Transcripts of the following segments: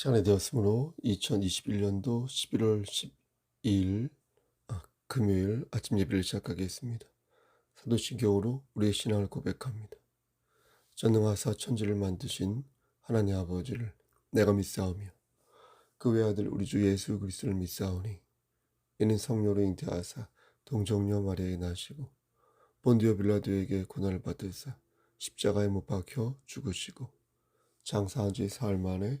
시간이 되었으므로 2021년도 11월 12일 아, 금요일 아침 예배를 시작하겠습니다. 사도신경으로 우리의 신앙을 고백합니다. 전능하사 천지를 만드신 하나님 아버지를 내가 믿사오며 그 외아들 우리 주 예수 그리스도를 믿사오니 이는 성령으로 잉태하사 동정녀 마리아에 나시고 본디오 빌라도에게 고난을 받으사 십자가에 못 박혀 죽으시고 장사한 지 사흘 만에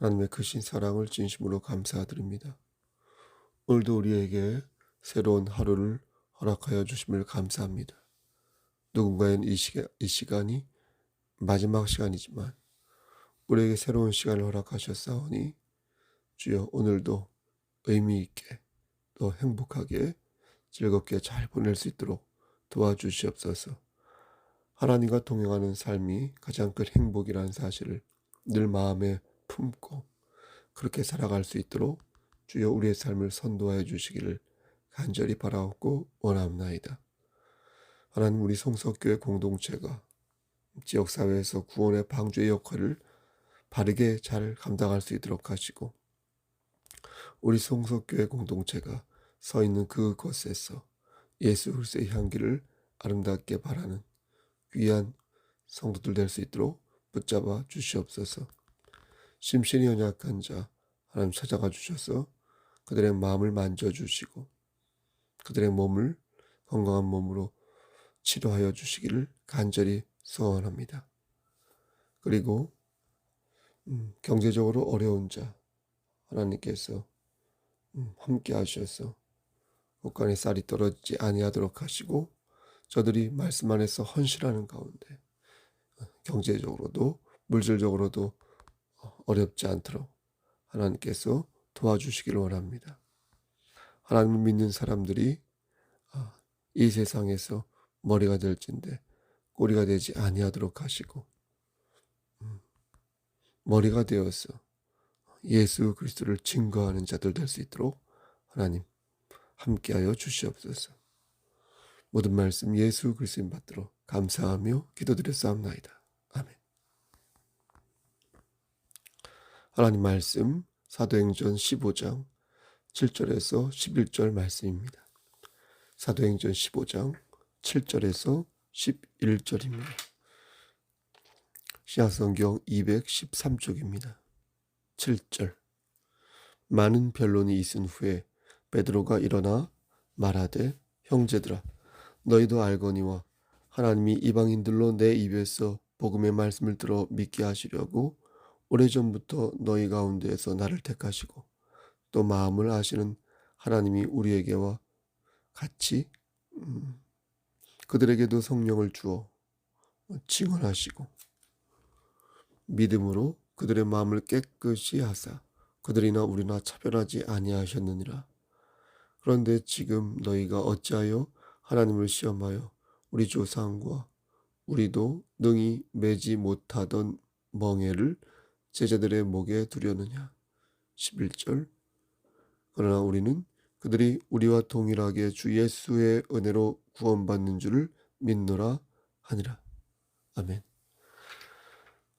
하나님의 크신 사랑을 진심으로 감사드립니다. 오늘도 우리에게 새로운 하루를 허락하여 주심을 감사합니다. 누군가는 이, 시간, 이 시간이 마지막 시간이지만 우리에게 새로운 시간을 허락하셨사오니 주여 오늘도 의미 있게 또 행복하게 즐겁게 잘 보낼 수 있도록 도와주시옵소서. 하나님과 동행하는 삶이 가장 큰 행복이라는 사실을 늘 마음에 품고 그렇게 살아갈 수 있도록 주여 우리의 삶을 선도하여 주시기를 간절히 바라옵고 원합나이다. 하나님 우리 성석교회 공동체가 지역사회에서 구원의 방주의 역할을 바르게 잘 감당할 수 있도록 하시고 우리 성석교회 공동체가 서 있는 그곳에서 예수 그리스도의 향기를 아름답게 바라는 귀한 성도들 될 수 있도록 붙잡아 주시옵소서. 심신이 연약한 자 하나님 찾아가 주셔서 그들의 마음을 만져 주시고 그들의 몸을 건강한 몸으로 치료하여 주시기를 간절히 소원합니다. 그리고 음, 경제적으로 어려운 자 하나님께서 음, 함께 하셔서 옷간에 쌀이 떨어지지 아니하도록 하시고 저들이 말씀 안에서 헌신하는 가운데 어, 경제적으로도 물질적으로도 어렵지 않도록 하나님께서 도와주시기를 원합니다. 하나님을 믿는 사람들이 아, 이 세상에서 머리가 될진데 꼬리가 되지 아니하도록 하시고 음, 머리가 되어서 예수 그리스도를 증거하는 자들 될 수 있도록 하나님 함께하여 주시옵소서. 모든 말씀 예수 그리스도인 받들어 감사하며 기도드렸사옵나이다. 아멘. 하나님 말씀 사도행전 15장 7절에서 11절 말씀입니다. 사도행전 15장 7절에서 11절입니다. 시아성경 213쪽입니다. 7절 많은 변론이 있은 후에 베드로가 일어나 말하되 형제들아 너희도 알거니와 하나님이 이방인들로 내 입에서 복음의 말씀을 들어 믿게 하시려고 오래전부터 너희 가운데에서 나를 택하시고 또 마음을 아시는 하나님이 우리에게와 같이 음, 그들에게도 성령을 주어 증언하시고 믿음으로 그들의 마음을 깨끗이 하사 그들이나 우리나 차별하지 아니하셨느니라. 그런데 지금 너희가 어찌하여 하나님을 시험하여 우리 조상과 우리도 능히 매지 못하던 멍에를 제자들의 목에 두려느냐. 11절 그러나 우리는 그들이 우리와 동일하게 주 예수의 은혜로 구원받는 줄을 믿노라 하니라. 아멘.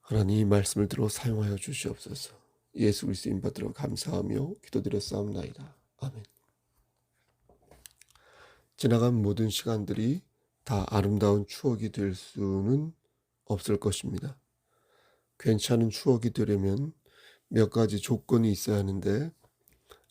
하나님 이 말씀을 들어 사용하여 주시옵소서. 예수 그리스도인 받들어 감사하며 기도드렸사옵나이다. 아멘. 지나간 모든 시간들이 다 아름다운 추억이 될 수는 없을 것입니다. 괜찮은 추억이 되려면 몇 가지 조건이 있어야 하는데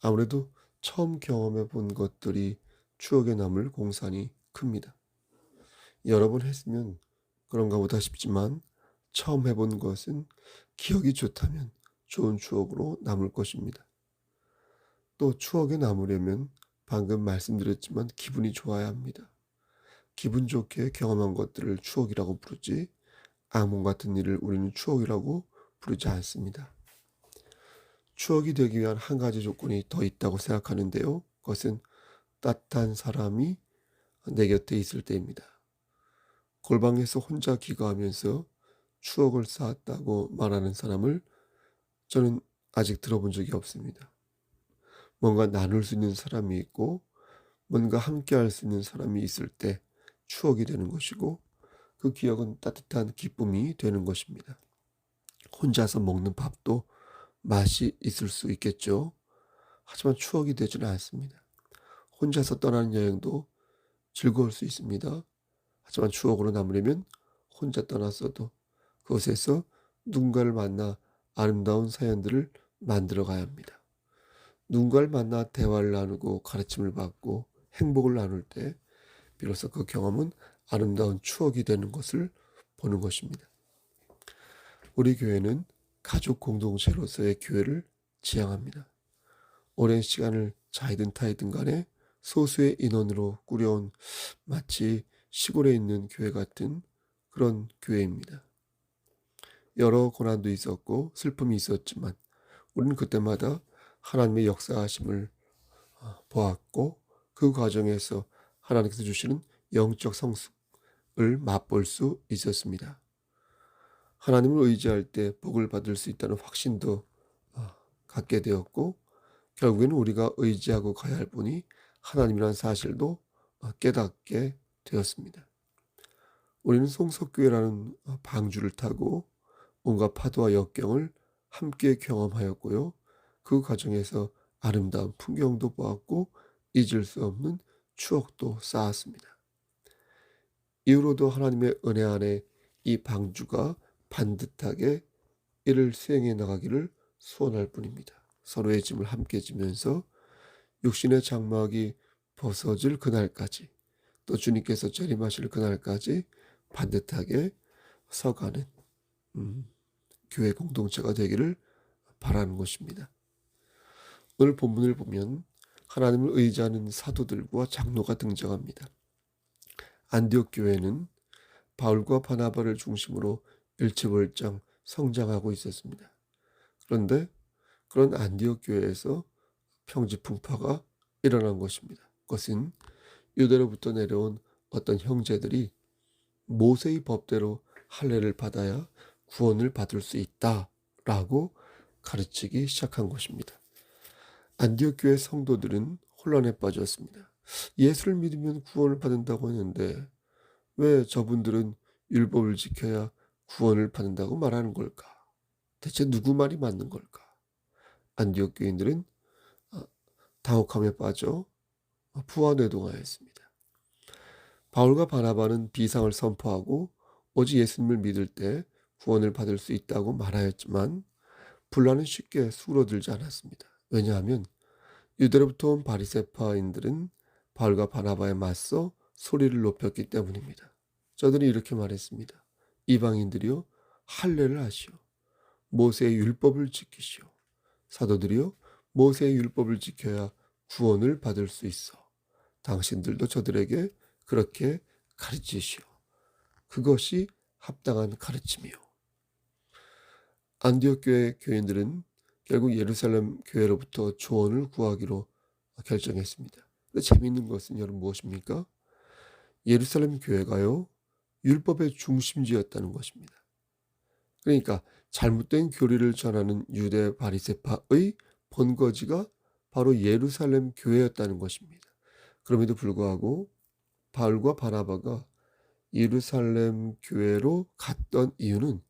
아무래도 처음 경험해 본 것들이 추억에 남을 공산이 큽니다. 여러 번 했으면 그런가 보다 싶지만 처음 해본 것은 기억이 좋다면 좋은 추억으로 남을 것입니다. 또 추억에 남으려면 방금 말씀드렸지만 기분이 좋아야 합니다. 기분 좋게 경험한 것들을 추억이라고 부르지 악몽 같은 일을 우리는 추억이라고 부르지 않습니다. 추억이 되기 위한 한 가지 조건이 더 있다고 생각하는데요. 그것은 따뜻한 사람이 내 곁에 있을 때입니다. 골방에서 혼자 기거하면서 추억을 쌓았다고 말하는 사람을 저는 아직 들어본 적이 없습니다. 뭔가 나눌 수 있는 사람이 있고 뭔가 함께 할 수 있는 사람이 있을 때 추억이 되는 것이고 그 기억은 따뜻한 기쁨이 되는 것입니다. 혼자서 먹는 밥도 맛이 있을 수 있겠죠. 하지만 추억이 되지는 않습니다. 혼자서 떠나는 여행도 즐거울 수 있습니다. 하지만 추억으로 남으려면 혼자 떠났어도 그곳에서 누군가를 만나 아름다운 사연들을 만들어 가야 합니다. 누군가를 만나 대화를 나누고 가르침을 받고 행복을 나눌 때 비로소 그 경험은 아름다운 추억이 되는 것을 보는 것입니다. 우리 교회는 가족 공동체로서의 교회를 지향합니다. 오랜 시간을 자이든 타이든 간에 소수의 인원으로 꾸려온 마치 시골에 있는 교회 같은 그런 교회입니다. 여러 고난도 있었고 슬픔이 있었지만 우리는 그때마다 하나님의 역사하심을 어, 보았고 그 과정에서 하나님께서 주시는 영적 성숙을 맛볼 수 있었습니다. 하나님을 의지할 때 복을 받을 수 있다는 확신도 어, 갖게 되었고 결국에는 우리가 의지하고 가야 할 분이 하나님이라는 사실도 어, 깨닫게 되었습니다. 우리는 송석교회라는 방주를 타고 온갖 파도와 역경을 함께 경험하였고요. 그 과정에서 아름다운 풍경도 보았고 잊을 수 없는 추억도 쌓았습니다. 이후로도 하나님의 은혜 안에 이 방주가 반듯하게 이를 수행해 나가기를 소원할 뿐입니다. 서로의 짐을 함께 지면서 육신의 장막이 벗어질 그날까지 또 주님께서 재림하실 그날까지 반듯하게 서가는 음, 교회 공동체가 되기를 바라는 것입니다. 오늘 본문을 보면 하나님을 의지하는 사도들과 장로가 등장합니다. 안디옥 교회는 바울과 바나바를 중심으로 일치월장 성장하고 있었습니다. 그런데 그런 안디옥 교회에서 평지풍파가 일어난 것입니다. 그것은 유대로부터 내려온 어떤 형제들이 모세의 법대로 할례를 받아야 구원을 받을 수 있다라고 가르치기 시작한 것입니다. 안디옥 교회 성도들은 혼란에 빠졌습니다. 예수를 믿으면 구원을 받는다고 했는데 왜 저분들은 율법을 지켜야 구원을 받는다고 말하는 걸까? 대체 누구 말이 맞는 걸까? 안디옥 교인들은 어, 당혹함에 빠져 부화뇌동하였습니다. 바울과 바나바는 비상을 선포하고 오직 예수님을 믿을 때 구원을 받을 수 있다고 말하였지만 분란은 쉽게 수그러들지 않았습니다. 왜냐하면 유대로부터 온 바리세파인들은 바울과 바나바에 맞서 소리를 높였기 때문입니다. 저들이 이렇게 말했습니다. 이방인들이요 할례를 하시오. 모세의 율법을 지키시오. 사도들이요 모세의 율법을 지켜야 구원을 받을 수 있어. 당신들도 저들에게 그렇게 가르치시오. 그것이 합당한 가르침이요. 안디옥 교회 교인들은 결국 예루살렘 교회로부터 조언을 구하기로 결정했습니다. 근데 재미있는 것은 여러분 무엇입니까? 예루살렘 교회가요 율법의 중심지였다는 것입니다. 그러니까 잘못된 교리를 전하는 유대 바리세파의 본거지가 바로 예루살렘 교회였다는 것입니다. 그럼에도 불구하고 바울과 바나바가 예루살렘 교회로 갔던 이유는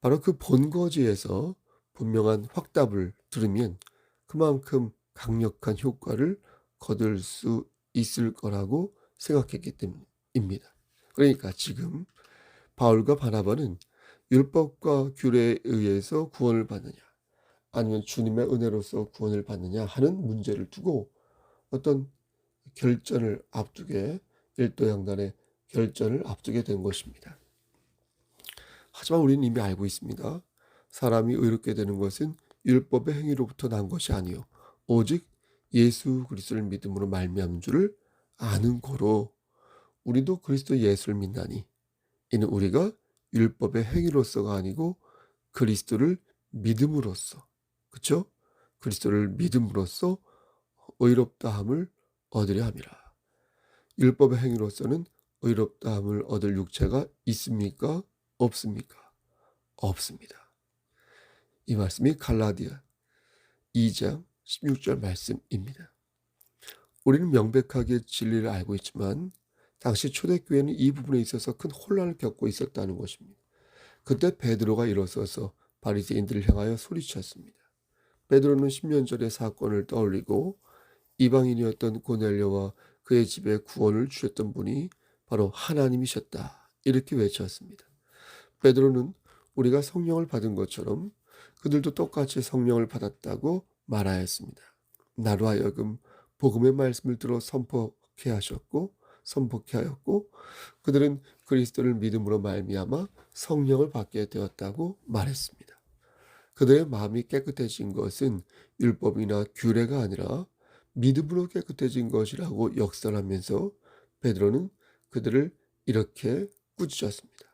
바로 그 본거지에서 분명한 확답을 들으면 그만큼 강력한 효과를 거둘 수 있을 거라고 생각했기 때문입니다. 그러니까 지금 바울과 바나바는 율법과 규례에 의해서 구원을 받느냐 아니면 주님의 은혜로서 구원을 받느냐 하는 문제를 두고 어떤 결전을 앞두게 일도 양단의 결전을 앞두게 된 것입니다. 하지만 우리는 이미 알고 있습니다. 사람이 의롭게 되는 것은 율법의 행위로부터 난 것이 아니요 오직 예수 그리스도를 믿음으로 말미암은 줄을 아는 거로 우리도 그리스도 예수를 믿나니 이는 우리가 율법의 행위로서가 아니고 그리스도를 믿음으로써 그렇죠? 그리스도를 믿음으로써 의롭다함을 얻으려 함이라. 율법의 행위로서는 의롭다함을 얻을 육체가 있습니까? 없습니까? 없습니다. 이 말씀이 갈라디아 2장 16절 말씀입니다. 우리는 명백하게 진리를 알고 있지만 당시 초대교회는 이 부분에 있어서 큰 혼란을 겪고 있었다는 것입니다. 그때 베드로가 일어서서 바리새인들을 향하여 소리쳤습니다. 베드로는 10년 전의 사건을 떠올리고 이방인이었던 고넬료와 그의 집에 구원을 주셨던 분이 바로 하나님이셨다. 이렇게 외쳤습니다. 베드로는 우리가 성령을 받은 것처럼 그들도 똑같이 성령을 받았다고 말하였습니다. 나로 하여금 복음의 말씀을 들어 선포케 하셨고 선포케 하였고 그들은 그리스도를 믿음으로 말미암아 성령을 받게 되었다고 말했습니다. 그들의 마음이 깨끗해진 것은 율법이나 규례가 아니라 믿음으로 깨끗해진 것이라고 역설하면서 베드로는 그들을 이렇게 꾸짖었습니다.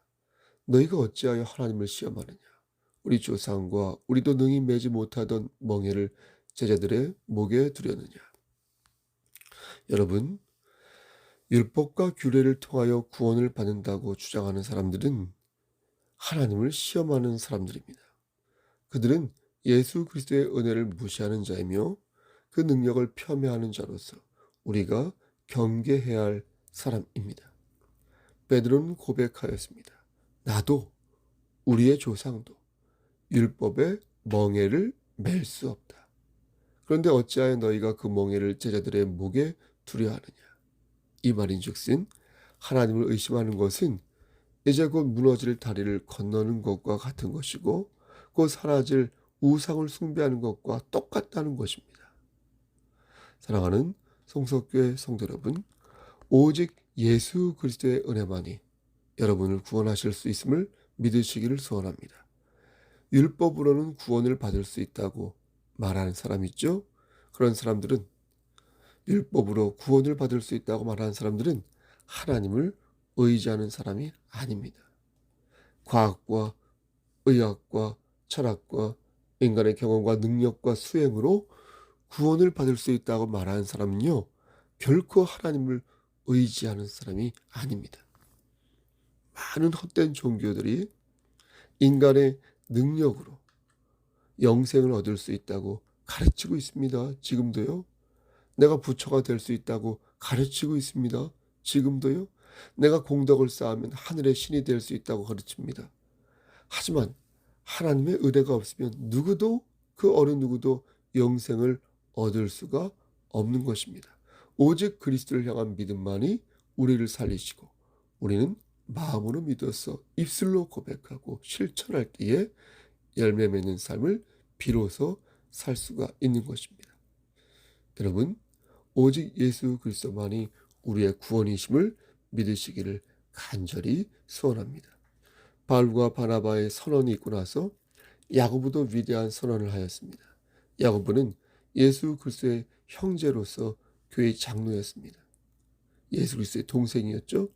너희가 어찌하여 하나님을 시험하느냐? 우리 조상과 우리도 능히 매지 못하던 멍에를 제자들의 목에 두려느냐? 여러분, 율법과 규례를 통하여 구원을 받는다고 주장하는 사람들은 하나님을 시험하는 사람들입니다. 그들은 예수 그리스도의 은혜를 무시하는 자이며 그 능력을 폄훼하는 자로서 우리가 경계해야 할 사람입니다. 베드로는 고백하였습니다. 나도 우리의 조상도 율법의 멍에를 맬 수 없다. 그런데 어찌하여 너희가 그 멍에를 제자들의 목에 두려 하느냐? 이 말인즉슨 하나님을 의심하는 것은 이제 곧 무너질 다리를 건너는 것과 같은 것이고 곧 사라질 우상을 숭배하는 것과 똑같다는 것입니다. 사랑하는 성석교회 성도 여러분, 오직 예수 그리스도의 은혜만이 여러분을 구원하실 수 있음을 믿으시기를 소원합니다. 율법으로는 구원을 받을 수 있다고 말하는 사람 있죠? 그런 사람들은 율법으로 구원을 받을 수 있다고 말하는 사람들은 하나님을 의지하는 사람이 아닙니다. 과학과 의학과 철학과 인간의 경험과 능력과 수행으로 구원을 받을 수 있다고 말하는 사람은요, 결코 하나님을 의지하는 사람이 아닙니다. 많은 헛된 종교들이 인간의 능력으로 영생을 얻을 수 있다고 가르치고 있습니다. 지금도요. 내가 부처가 될 수 있다고 가르치고 있습니다. 지금도요. 내가 공덕을 쌓으면 하늘의 신이 될 수 있다고 가르칩니다. 하지만 하나님의 의뢰가 없으면 누구도 그 어느 누구도 영생을 얻을 수가 없는 것입니다. 오직 그리스도를 향한 믿음만이 우리를 살리시고 우리는 마음으로 믿어서 입술로 고백하고 실천할 때에 열매 맺는 삶을 비로소 살 수가 있는 것입니다. 여러분, 오직 예수 그리스도만이 우리의 구원이심을 믿으시기를 간절히 소원합니다. 바울과 바나바의 선언이 있고 나서 야고보도 위대한 선언을 하였습니다. 야고보는 예수 그리스도의 형제로서 교회의 장로였습니다. 예수 그리스도의 동생이었죠.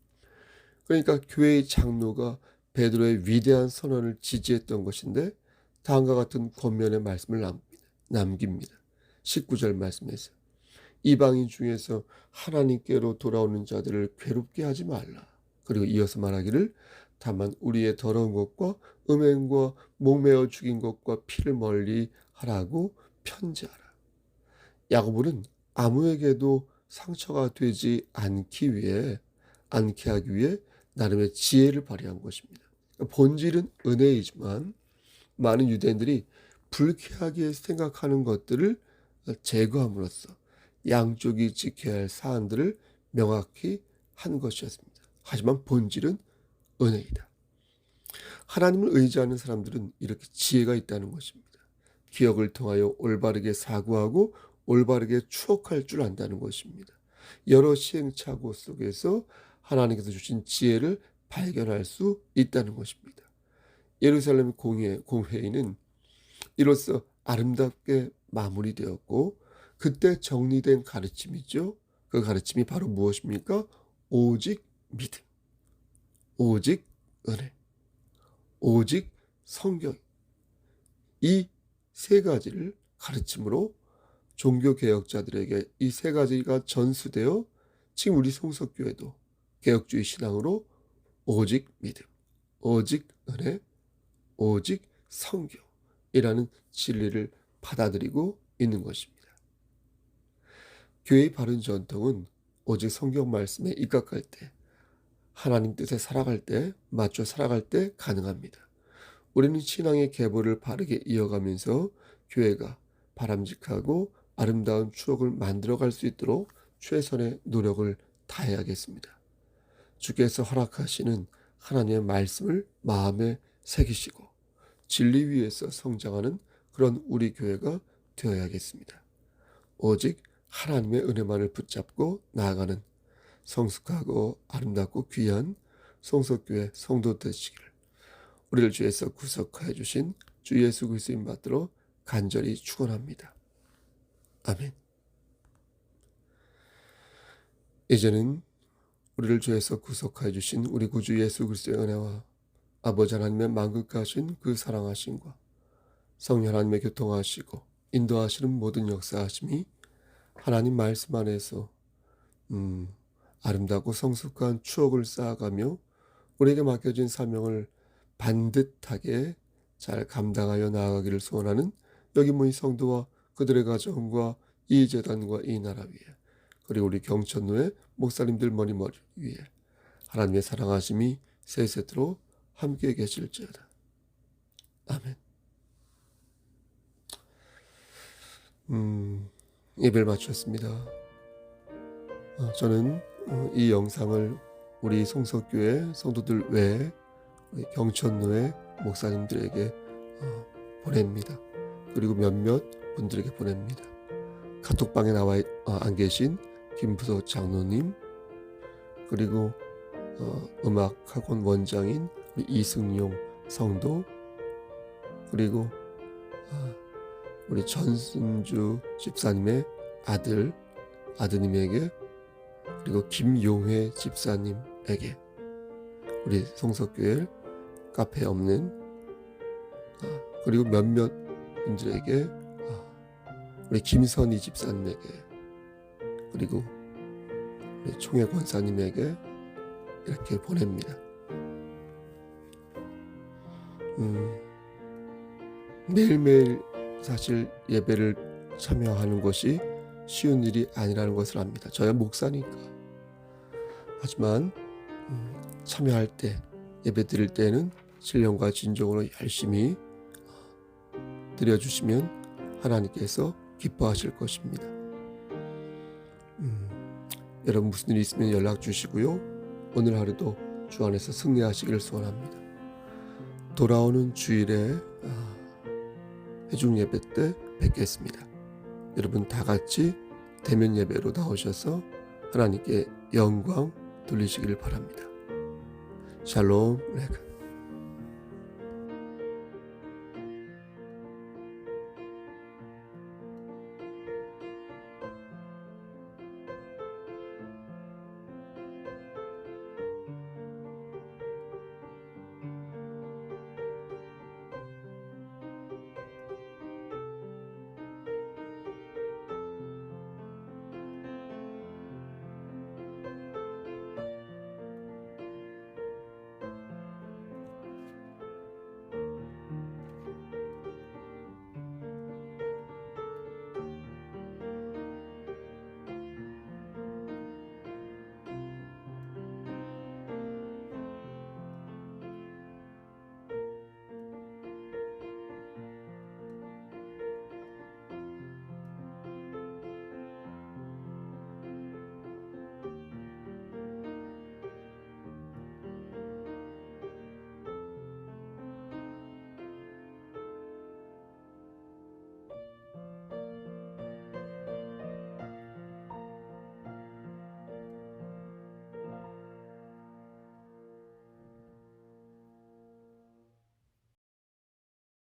그러니까 교회의 장로가 베드로의 위대한 선언을 지지했던 것인데 다음과 같은 권면의 말씀을 남깁니다. 19절 말씀에서 이방인 중에서 하나님께로 돌아오는 자들을 괴롭게 하지 말라. 그리고 이어서 말하기를 다만 우리의 더러운 것과 음행과 목매어 죽인 것과 피를 멀리 하라고 편지하라. 야고보는 아무에게도 상처가 되지 않기 위해 않게 하기 위해 나름의 지혜를 발휘한 것입니다. 본질은 은혜이지만 많은 유대인들이 불쾌하게 생각하는 것들을 제거함으로써 양쪽이 지켜야 할 사안들을 명확히 한 것이었습니다. 하지만 본질은 은혜이다. 하나님을 의지하는 사람들은 이렇게 지혜가 있다는 것입니다. 기억을 통하여 올바르게 사고하고 올바르게 추억할 줄 안다는 것입니다. 여러 시행착오 속에서 하나님께서 주신 지혜를 발견할 수 있다는 것입니다. 예루살렘 공회, 공회의는 이로써 아름답게 마무리되었고 그때 정리된 가르침이죠. 그 가르침이 바로 무엇입니까? 오직 믿음, 오직 은혜, 오직 성경. 이 세 가지를 가르침으로 종교 개혁자들에게 이 세 가지가 전수되어 지금 우리 성석교회도 개혁주의 신앙으로 오직 믿음, 오직 은혜, 오직 성경이라는 진리를 받아들이고 있는 것입니다. 교회의 바른 전통은 오직 성경 말씀에 입각할 때, 하나님 뜻에 살아갈 때, 맞춰 살아갈 때 가능합니다. 우리는 신앙의 계보를 바르게 이어가면서 교회가 바람직하고 아름다운 추억을 만들어갈 수 있도록 최선의 노력을 다해야겠습니다. 주께서 허락하시는 하나님의 말씀을 마음에 새기시고 진리 위에서 성장하는 그런 우리 교회가 되어야겠습니다. 오직 하나님의 은혜만을 붙잡고 나아가는 성숙하고 아름답고 귀한 성석교회 성도 되시기를 우리를 주에서 구속하여 주신 주 예수 그리스도인 받들어 간절히 축원합니다. 아멘. 이제는 우리를 죄에서 구속하여 주신 우리 구주 예수 그리스도의 은혜와 아버지 하나님의 만극하신 그 사랑하심과 성령 하나님의 교통하시고 인도하시는 모든 역사하심이 하나님 말씀 안에서 음, 아름답고 성숙한 추억을 쌓아가며 우리에게 맡겨진 사명을 반듯하게 잘 감당하여 나아가기를 소원하는 여기 모인 성도와 그들의 가정과 이 재단과 이 나라 위에 그리고 우리 경천로의 목사님들 머리 머리 위에 하나님의 사랑하심이 세세토록 함께 계실지어다. 아멘. 음, 예배를 마쳤습니다. 어, 저는 어, 이 영상을 우리 송석교회 성도들 외에 경천로의 목사님들에게 어, 보냅니다. 그리고 몇몇 분들에게 보냅니다. 카톡방에 나와 어, 안 계신 김부서 장로님 그리고 어, 음악학원 원장인 이승용 성도 그리고 어, 우리 전순주 집사님의 아들 아드님에게 그리고 김용회 집사님에게 우리 성석교회 카페에 없는 어, 그리고 몇몇 분들에게 어, 우리 김선희 집사님에게 그리고 우리 총회 권사님에게 이렇게 보냅니다. 음, 매일매일 사실 예배를 참여하는 것이 쉬운 일이 아니라는 것을 압니다. 저야 목사니까. 하지만 음, 참여할 때 예배 드릴 때는 신령과 진정으로 열심히 드려주시면 하나님께서 기뻐하실 것입니다. 음, 여러분 무슨 일 있으면 연락 주시고요. 오늘 하루도 주 안에서 승리하시기를 소원합니다. 돌아오는 주일에 아, 회중 예배 때 뵙겠습니다. 여러분 다 같이 대면 예배로 나오셔서 하나님께 영광 돌리시기를 바랍니다. 샬롬 레카